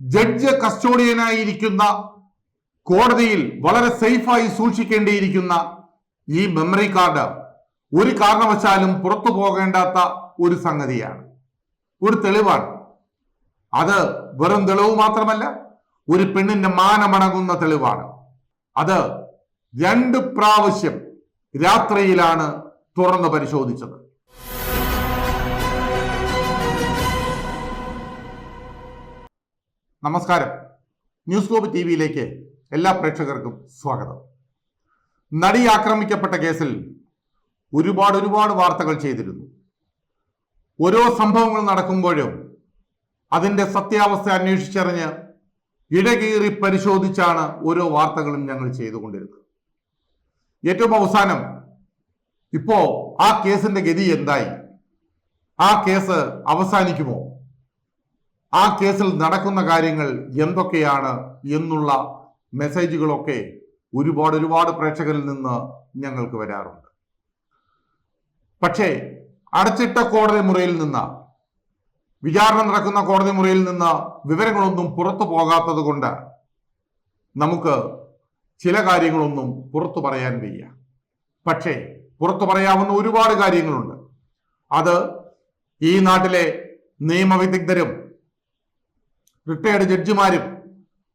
Judge കസ്റ്റോഡിയനായിരിക്കുന്ന കോടതിയിൽ വളരെ സേഫായി സൂക്ഷിക്കേണ്ടിയിരിക്കുന്ന ഈ മെമ്മറി കാർഡ് ഒരു കാരണവശാലും പുറത്തു പോകേണ്ടാത്ത ഒരു സംഗതിയാണ്. ഒരു തെളിവാണ്. അത് വെറും തെളിവ് മാത്രമല്ല ഒരു പെണ്ണിന്റെ മാനമണങ്ങുന്ന തെളിവാണ്. അത് രണ്ട് പ്രാവശ്യം രാത്രിയിലാണ് തുറന്ന് പരിശോധിച്ചത്. നമസ്കാരം. ന്യൂസ് ഗ്ലോബ് ടി വിയിലേക്ക് എല്ലാ പ്രേക്ഷകർക്കും സ്വാഗതം. നടി ആക്രമിക്കപ്പെട്ട കേസിൽ ഒരുപാട് ഒരുപാട് വാർത്തകൾ ചെയ്തിരുന്നു. ഓരോ സംഭവങ്ങൾ നടക്കുമ്പോഴും അതിന്റെ സത്യാവസ്ഥ അന്വേഷിച്ചറിഞ്ഞ് ഇടകീറി പരിശോധിച്ചാണ് ഓരോ വാർത്തകളും ഞങ്ങൾ ചെയ്തുകൊണ്ടിരുന്നത്. ഏറ്റവും അവസാനം ഇപ്പോ ആ കേസിന്റെ ഗതി എന്തായി? ആ കേസ് അവസാനിക്കുമോ? ആ കേസിൽ നടക്കുന്ന കാര്യങ്ങൾ എന്തൊക്കെയാണ് എന്നുള്ള മെസ്സേജുകളൊക്കെ ഒരുപാട് ഒരുപാട് പ്രേക്ഷകരിൽ നിന്ന് ഞങ്ങൾക്ക് വരാറുണ്ട്. പക്ഷേ അടച്ചിട്ട കോടതി മുറിയിൽ നിന്ന് വിചാരണ നടക്കുന്ന കോടതി മുറിയിൽ നിന്ന് വിവരങ്ങളൊന്നും പുറത്തു പോകാത്തത് കൊണ്ട് നമുക്ക് ചില കാര്യങ്ങളൊന്നും പുറത്തു പറയാൻ വയ്യ. പക്ഷേ പുറത്തു പറയാവുന്ന ഒരുപാട് കാര്യങ്ങളുണ്ട്. അത് ഈ നാട്ടിലെ നിയമവിദഗ്ധരും റിട്ടയർഡ് ജഡ്ജിമാരും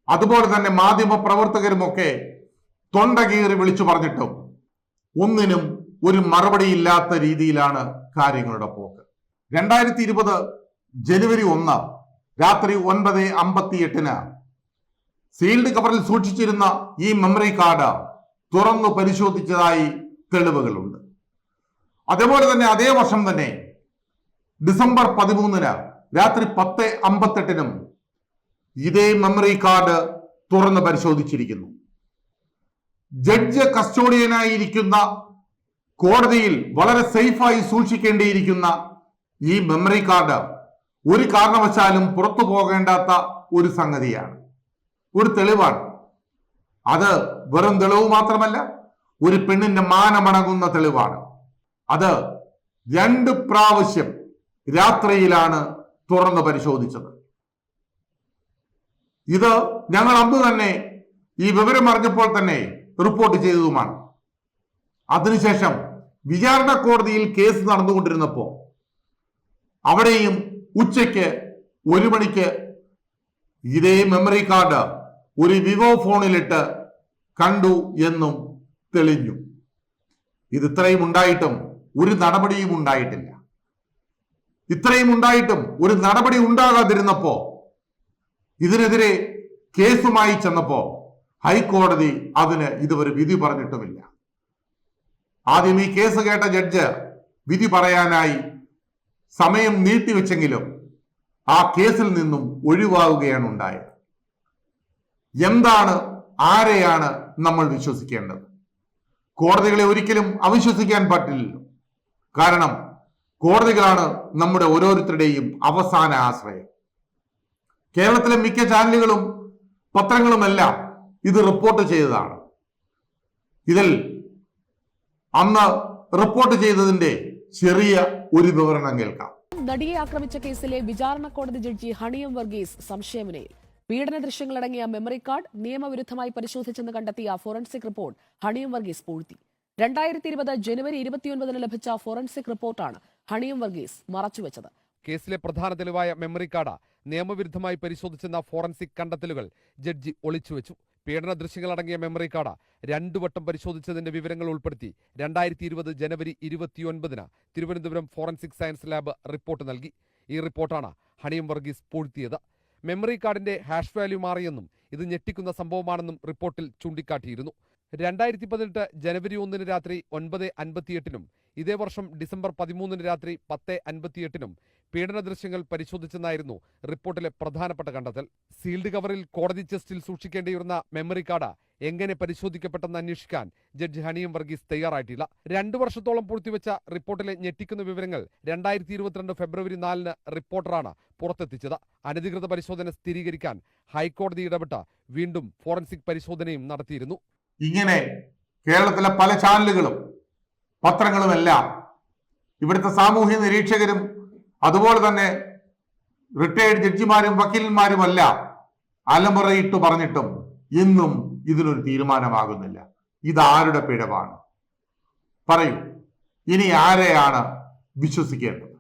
അതുപോലെ തന്നെ മാധ്യമ പ്രവർത്തകരുമൊക്കെ തൊണ്ട കീറി വിളിച്ചു പറഞ്ഞിട്ടും ഒന്നിനും ഒരു മറുപടി ഇല്ലാത്ത രീതിയിലാണ് കാര്യങ്ങളുടെ പോക്ക്. രണ്ടായിരത്തി ഇരുപത് ജനുവരി ഒന്ന് രാത്രി ഒൻപത് അമ്പത്തി എട്ടിന് സീൽഡ് കവറിൽ സൂക്ഷിച്ചിരുന്ന ഈ മെമ്മറി കാർഡ് തുറന്നു പരിശോധിച്ചതായി തെളിവുകളുണ്ട്. അതേപോലെ തന്നെ അതേ വർഷം തന്നെ ഡിസംബർ പതിമൂന്നിന് രാത്രി പത്ത് അമ്പത്തെട്ടിനും ഇതേ മെമ്മറി കാർഡ് തുറന്ന് പരിശോധിച്ചിരിക്കുന്നു. ജഡ്ജ് കസ്റ്റോഡിയനായിരിക്കുന്ന കോടതിയിൽ വളരെ സേഫായി സൂക്ഷിക്കേണ്ടിയിരിക്കുന്ന ഈ മെമ്മറി കാർഡ് ഒരു കാരണവശാലും പുറത്തു പോകേണ്ടാത്ത ഒരു സംഗതിയാണ്. ഒരു തെളിവാണ്. അത് വെറും തെളിവ് മാത്രമല്ല ഒരു പെണ്ണിന്റെ മാനമണങ്ങുന്ന തെളിവാണ്. അത് രണ്ട് പ്രാവശ്യം രാത്രിയിലാണ് തുറന്ന് പരിശോധിച്ചത്. ഇത് ഞങ്ങൾ അന്ന് തന്നെ ഈ വിവരം അറിഞ്ഞപ്പോൾ തന്നെ റിപ്പോർട്ട് ചെയ്തതുമാണ്. അതിനുശേഷം വിചാരണ കോടതിയിൽ കേസ് നടന്നുകൊണ്ടിരുന്നപ്പോൾ അവിടെയും ഉച്ചയ്ക്ക് ഒരു മണിക്ക് ഇതേ മെമ്മറി കാർഡ് ഒരു വിവോ ഫോണിലിട്ട് കണ്ടു എന്നും തെളിഞ്ഞു. ഇത് ഇത്രയും ഉണ്ടായിട്ടും ഒരു നടപടിയും ഉണ്ടായിട്ടില്ല. ഇത്രയും ഉണ്ടായിട്ടും ഒരു നടപടി ഉണ്ടാകാതിരുന്നപ്പോ ഇതിനെതിരെ കേസുമായി ചെന്നപ്പോ ഹൈക്കോടതി അതിന് ഇതുവരെ വിധി പറഞ്ഞിട്ടുമില്ല. ആദ്യം ഈ കേസ് കേട്ട ജഡ്ജ് വിധി പറയാനായി സമയം നീട്ടിവെച്ചെങ്കിലും ആ കേസിൽ നിന്നും ഒഴിവാകുകയാണ് ഉണ്ടായത്. എന്താണ് ആരെയാണ് നമ്മൾ വിശ്വസിക്കേണ്ടത്? കോടതികളെ ഒരിക്കലും അവിശ്വസിക്കാൻ പറ്റില്ലല്ലോ കാരണം കോടതികളാണ് നമ്മുടെ ഓരോരുത്തരുടെയും അവസാന ആശ്രയം. കേരളത്തിലെ മിക്ക ചാനലുകളും പത്രങ്ങളുമെല്ലാം ഇത് റിപ്പോർട്ട് ചെയ്തതാണ്. ഇതിൽ അന്ന് റിപ്പോർട്ട് ചെയ്തതിന്റെ ചെറിയ ഒരു വിവരണം കേൾക്കാം. നടിയെ ആക്രമിച്ച കേസിലെ വിചാരണ കോടതി ജഡ്ജി ഹണിയം വർഗീസ് സംശയമനയിൽ പീഡന ദൃശ്യങ്ങളടങ്ങിയ മെമ്മറി കാർഡ് നിയമവിരുദ്ധമായി പരിശോധിച്ചെന്ന് കണ്ടെത്തിയ ഫോറൻസിക് റിപ്പോർട്ട് ഹണിയം വർഗീസ് പൂഴ്ത്തി. രണ്ടായിരത്തി ഇരുപത് ജനുവരി ഇരുപത്തിയൊൻപതിന് ലഭിച്ച ഫോറൻസിക് റിപ്പോർട്ടാണ് ഹണിയം വർഗീസ് മറച്ചുവെച്ചത്. കേസിലെ പ്രധാന തെളിവായ മെമ്മറി കാർഡ് നിയമവിരുദ്ധമായി പരിശോധിച്ചെന്ന ഫോറൻസിക് കണ്ടെത്തലുകൾ ജഡ്ജി ഒളിച്ചുവെച്ചു. പീഡന ദൃശ്യങ്ങളടങ്ങിയ മെമ്മറി കാർഡ് രണ്ടു വട്ടം പരിശോധിച്ചതിന്റെ വിവരങ്ങൾ ഉൾപ്പെടുത്തി രണ്ടായിരത്തി ഇരുപത് ജനുവരി ഇരുപത്തിയൊൻപതിന് Thiruvananthapuram forensic science lab report നൽകി. ഈ റിപ്പോർട്ടാണ് ഹണിയം വർഗീസ് പൂഴ്ത്തിയത്. മെമ്മറി കാർഡിന്റെ ഹാഷ് വാല്യൂ മാറിയെന്നും ഇത് ഞെട്ടിക്കുന്ന സംഭവമാണെന്നും റിപ്പോർട്ടിൽ ചൂണ്ടിക്കാട്ടിയിരുന്നു. രണ്ടായിരത്തി പതിനെട്ട് ജനുവരി ഒന്നിന് രാത്രി ഒൻപത് അൻപത്തിയെട്ടിനും ഇതേ വർഷം ഡിസംബർ പതിമൂന്നിന് രാത്രി പത്ത് അൻപത്തിയെട്ടിനും പീഡന ദൃശ്യങ്ങൾ പരിശോധിച്ചെന്നായിരുന്നു റിപ്പോർട്ടിലെ പ്രധാനപ്പെട്ട കണ്ടെത്തൽ. സീൽഡ് കവറിൽ കോടതി ചെസ്റ്റിൽ സൂക്ഷിക്കേണ്ടിയിരുന്ന മെമ്മറി കാർഡ് എങ്ങനെ പരിശോധിക്കപ്പെട്ടെന്ന് അന്വേഷിക്കാൻ ജഡ്ജി ഹണിയും വർഗീസ് തയ്യാറായിട്ടില്ല. രണ്ടു വർഷത്തോളം പൂഴ്ത്തിവെച്ച റിപ്പോർട്ടിലെ ഞെട്ടിക്കുന്ന വിവരങ്ങൾ രണ്ടായിരത്തി ഇരുപത്തിരണ്ട് ഫെബ്രുവരി നാലിന് റിപ്പോർട്ടറാണ് പുറത്തെത്തിച്ചത്. അനധികൃത പരിശോധന സ്ഥിരീകരിക്കാൻ ഹൈക്കോടതി ഇടപെട്ട് വീണ്ടും ഫോറൻസിക് പരിശോധനയും നടത്തിയിരുന്നു. ഇങ്ങനെ കേരളത്തിലെ പല ചാനലുകളും പത്രങ്ങളുമെല്ലാം ഇവിടുത്തെ സാമൂഹ്യ നിരീക്ഷകരും അതുപോലെ തന്നെ റിട്ടയേർഡ് ജഡ്ജിമാരും വക്കീലന്മാരുമല്ല അലമുറയിട്ട് പറഞ്ഞിട്ടും ഇന്നും ഇതിനൊരു തീരുമാനമാകുന്നില്ല. ഇതാരുടെ പിഴവാണ്? പറയൂ. ഇനി ആരെയാണ് വിശ്വസിക്കേണ്ടത്?